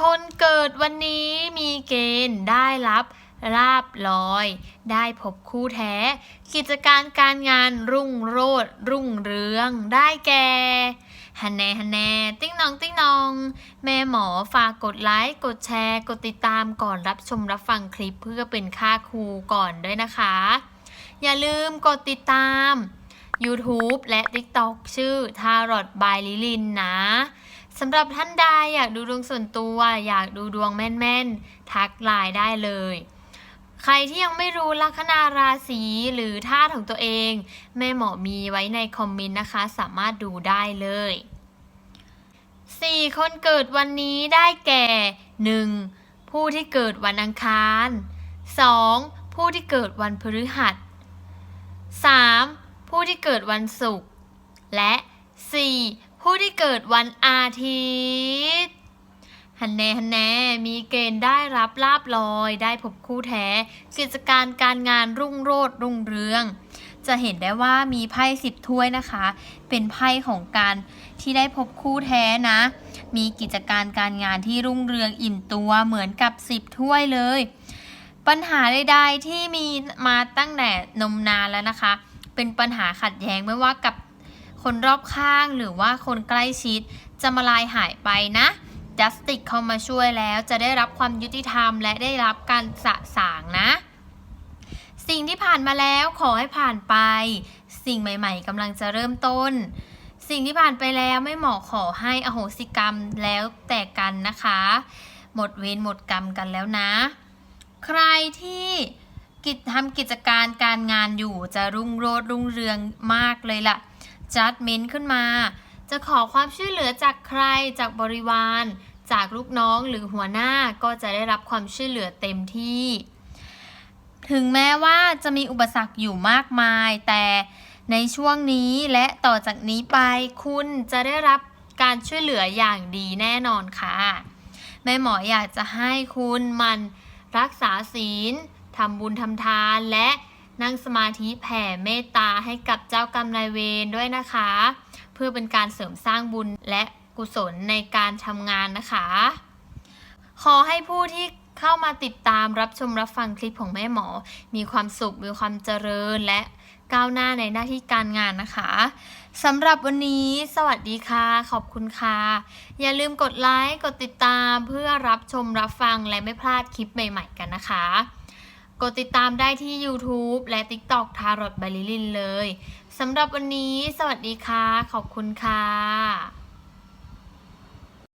คนเกิดวันนี้มีเกณฑ์ได้รับลาบลอย ได้พบคู่แท้ กิจการการงานรุ่งโรจน์รุ่งเรือง ได้แก่ฮันแนฮันแนติ๊งนองติ๊งนอง แม่หมอฝากกดไลค์ กดแชร์ กดติดตามก่อนรับชมรับฟังคลิปเพื่อเป็นค่าครูก่อนด้วยนะคะ อย่าลืมกดติดตาม YouTube และ TikTok ชื่อ Tarot by ลิลินนะสำหรับท่านใดอยากดูดวงส่วนตัว อยากดูดวงแม่นๆ ทักไลน์ได้เลย ใครที่ยังไม่รู้ลัคนาราศีหรือธาตุของตัวเอง แม่หมอมีไว้ในคอมเมนต์นะคะ สามารถดูได้เลย 4 คนเกิดวันนี้ได้แก่ 1. ผู้ที่เกิดวันอังคาร 2. ผู้ที่เกิดวันพฤหัส 3. ผู้ที่เกิดวันศุกร์และ 4. ผู้ที่เกิดวันอาทิตย์ฮันแน่ฮันแน่มีเกณฑ์ได้รับลาบลอย ได้พบคู่แท้ กิจการการงานรุ่งโรจน์รุ่งเรือง จะเห็นได้ว่ามีไพ่สิบถ้วยนะคะ เป็นไพ่ของการที่ได้พบคู่แท้นะ มีกิจการการงานที่รุ่งเรืองอิ่มตัวเหมือนกับสิบถ้วยเลย ปัญหาใดๆที่มีมาตั้งแต่นมนานแล้วนะคะ เป็นปัญหาขัดแย้งไม่ว่ากับคนรอบข้างหรือว่าคนใกล้ชิดจะมาลายหายไปนะจัสติกเข้ามาช่วยแล้วจะได้รับความยุติธรรม และได้รับการสะสางนะ สิ่งที่ผ่านมาแล้วขอให้ผ่านไป สิ่งใหม่ ๆกำลังจะเริ่มต้น สิ่งที่ผ่านไปแล้วไม่เหมาะขอให้อโหสิกรรมแล้วแต่กันนะคะ หมดเวรหมดกรรมกันแล้วนะ ใครที่ กิจทำกิจการการงานอยู่จะรุ่งโรจน์รุ่งเรืองมากเลยล่ะจัดเม้นขึ้นมา จะขอความช่วยเหลือจากใครจากบริวาร จากลูกน้องหรือหัวหน้าก็จะได้รับความช่วยเหลือเต็มที่ ถึงแม้ว่าจะมีอุปสรรคอยู่มากมาย แต่ในช่วงนี้และต่อจากนี้ไปคุณจะได้รับการช่วยเหลืออย่างดีแน่นอนค่ะ แม่หมออยากจะให้คุณมันรักษาศีล ทำบุญทำทานและนั่งสมาธิแผ่เมตตาให้กับเจ้ากรรมนายเวรด้วยนะคะ เพื่อเป็นการเสริมสร้างบุญและกุศลในการทำงานนะคะ ขอให้ผู้ที่เข้ามาติดตามรับชมรับฟังคลิปของแม่หมอ มีความสุขมีความเจริญและก้าวหน้าในหน้าที่การงานนะคะสำหรับวันนี้ สวัสดีค่ะ ขอบคุณค่ะ อย่าลืมกดไลค์ กดติดตามเพื่อรับชมรับฟังและไม่พลาดคลิปใหม่ ๆ กันนะคะ กดติดตามได้ที่ YouTube และ TikTok ทารอดบาลิลินเลยสำหรับวันนี้ สวัสดีค่ะ ขอบคุณค่ะ